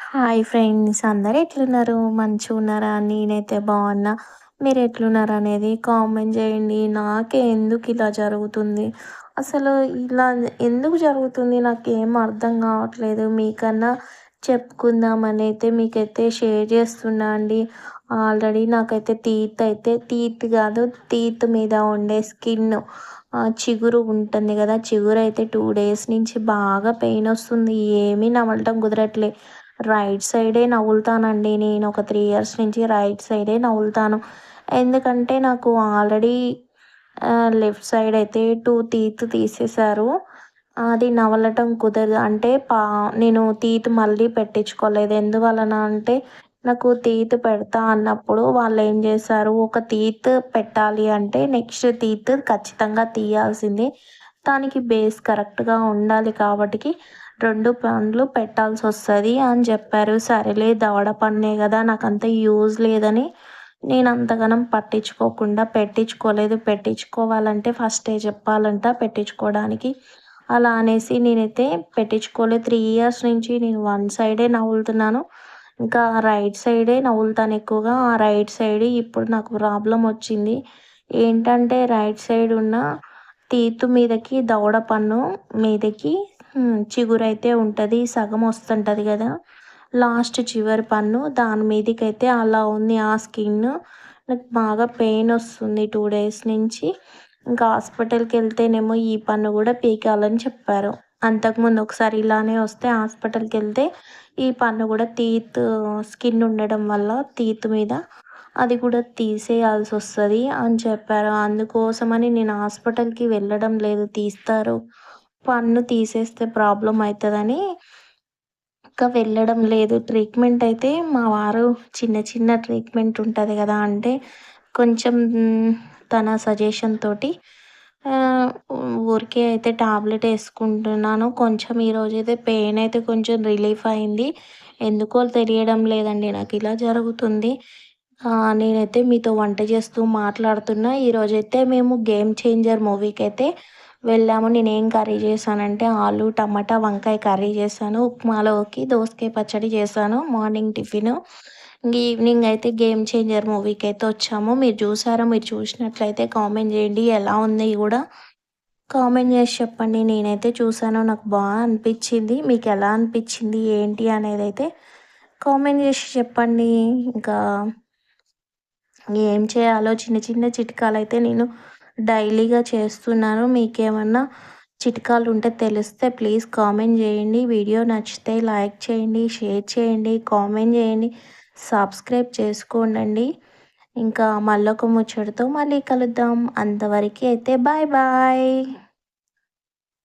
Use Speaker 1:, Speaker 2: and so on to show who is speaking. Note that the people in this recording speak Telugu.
Speaker 1: హాయ్ ఫ్రెండ్స్ అందరు ఎట్లున్నారు? మంచిగా ఉన్నారా నేనైతే బాగున్నా. మీరు ఎట్లున్నారు అనేది కామెంట్ చేయండి. నాకే ఎందుకు ఇలా జరుగుతుంది? అసలు ఇలా ఎందుకు జరుగుతుంది? నాకు ఏం అర్థం కావట్లేదు. మీకన్నా చెప్పుకుందామని అయితే మీకైతే షేర్ చేస్తున్నా అండి. ఆల్రెడీ నాకైతే టీత్ అయితే టీత్ కాదు టీత్ మీద ఉండే స్కిన్. చిగురు ఉంటుంది కదా చిగురు అయితే టూ డేస్ నుంచి బాగా పెయిన్ వస్తుంది. ఏమీ నమలటం కుదరట్లే. రైట్ సైడే నవ్వులుతానండి. నేను ఒక త్రీ ఇయర్స్ నుంచి రైట్ సైడే నవ్వులుతాను. ఎందుకంటే నాకు ఆల్రెడీ లెఫ్ట్ సైడ్ అయితే టూ టీత్ తీసేశారు. అది నవలటం కుదరదు. అంటే పా నేను టీత్ మళ్ళీ పెట్టించుకోలేదు. ఎందువలన అంటే నాకు టీత్ పెడతా అన్నప్పుడు వాళ్ళు ఏం చేశారు ఒక టీత్ పెట్టాలి అంటే నెక్స్ట్ టీత్ ఖచ్చితంగా తీయాల్సిందే. దానికి బేస్ కరెక్ట్గా ఉండాలి కాబట్టి రెండు పనులు పెట్టాల్సి వస్తుంది అని చెప్పారు. సరేలే దవడ పన్నే కదా నాకు అంత యూజ్ లేదని నేను అంతగానం పట్టించుకోకుండా పెట్టించుకోలేదు. పెట్టించుకోవాలంటే ఫస్టే చెప్పాలంట పెట్టించుకోవడానికి అలా అనేసి నేనైతే పెట్టించుకోలేదు. త్రీ ఇయర్స్ నుంచి నేను వన్ సైడే నవ్వులుతున్నాను. ఇంకా రైట్ సైడే నవ్వులుతాను ఎక్కువగా. ఆ రైట్ సైడ్ ఇప్పుడు నాకు ప్రాబ్లం వచ్చింది. ఏంటంటే రైట్ సైడ్ ఉన్న తీతు మీదకి దవడ పన్ను మీదకి చిగురైతే ఉంటుంది సగం వస్తుంటుంది కదా. లాస్ట్ చివరి పన్ను దాని మీదకి అయితే అలా ఉంది ఆ స్కిన్. నాకు బాగా పెయిన్ వస్తుంది టూ డేస్ నుంచి. ఇంకా హాస్పిటల్కి వెళ్తేనేమో ఈ పన్ను కూడా పీకాలని చెప్పారు. అంతకుముందు ఒకసారి ఇలానే వస్తే హాస్పిటల్కి వెళ్తే ఈ పన్ను కూడా తీత్ స్కిన్ ఉండడం వల్ల తీత్ మీద అది కూడా తీసేయాల్సి వస్తుంది అని చెప్పారు. అందుకోసమని నేను హాస్పిటల్కి వెళ్ళడం లేదు తీస్తారు. పన్ను తీసేస్తే ప్రాబ్లం అవుతుందని ఇంకా వెళ్ళడం లేదు. ట్రీట్మెంట్ అయితే మా వారు చిన్న చిన్న ట్రీట్మెంట్ ఉంటుంది కదా అంటే కొంచెం తన సజెషన్ తోటి ఊరికే అయితే టాబ్లెట్ వేసుకుంటున్నాను. కొంచెం ఈరోజు అయితే పెయిన్ అయితే కొంచెం రిలీఫ్ అయింది. ఎందుకో తెలియడం లేదండి నాకు ఇలా జరుగుతుంది. నేనైతే మీతో వంట చేస్తూ మాట్లాడుతున్నా. ఈరోజైతే మేము గేమ్ చేంజర్ మూవీకి అయితే వెళ్ళాము. నేను ఏం కర్రీ చేశానంటే ఆలు టమాటా వంకాయ కర్రీ చేశాను. ఉప్మాలోకి దోసకాయ పచ్చడి చేశాను. Morning tiffin. ఈవినింగ్ అయితే గేమ్ చేంజర్ మూవీకి అయితే వచ్చాము. మీరు చూసారో మీరు చూసినట్లయితే కామెంట్ చేయండి. ఎలా ఉంది కూడా కామెంట్ చేసి చెప్పండి. నేనైతే చూసాను నాకు బాగా అనిపించింది. మీకు ఎలా అనిపించింది? ఏంటి అనేది అయితే కామెంట్ చేసి చెప్పండి. ఇంకా ఏం చేయాలో? చిన్న చిన్న చిట్కాలు అయితే నేను డైలీగా చేస్తున్నాను మీకేమన్నా చిట్కాలు ఉంటే తెలిస్తే ప్లీజ్ కామెంట్ చేయండి. వీడియో నచ్చితే లైక్ చేయండి షేర్ చేయండి కామెంట్ చేయండి సబ్స్క్రైబ్ చేసుకోండి ఇంకా మళ్ళొక ముచ్చటతో మళ్ళీ కలుద్దాం. అంతవరకు అయితే బాయ్ బాయ్.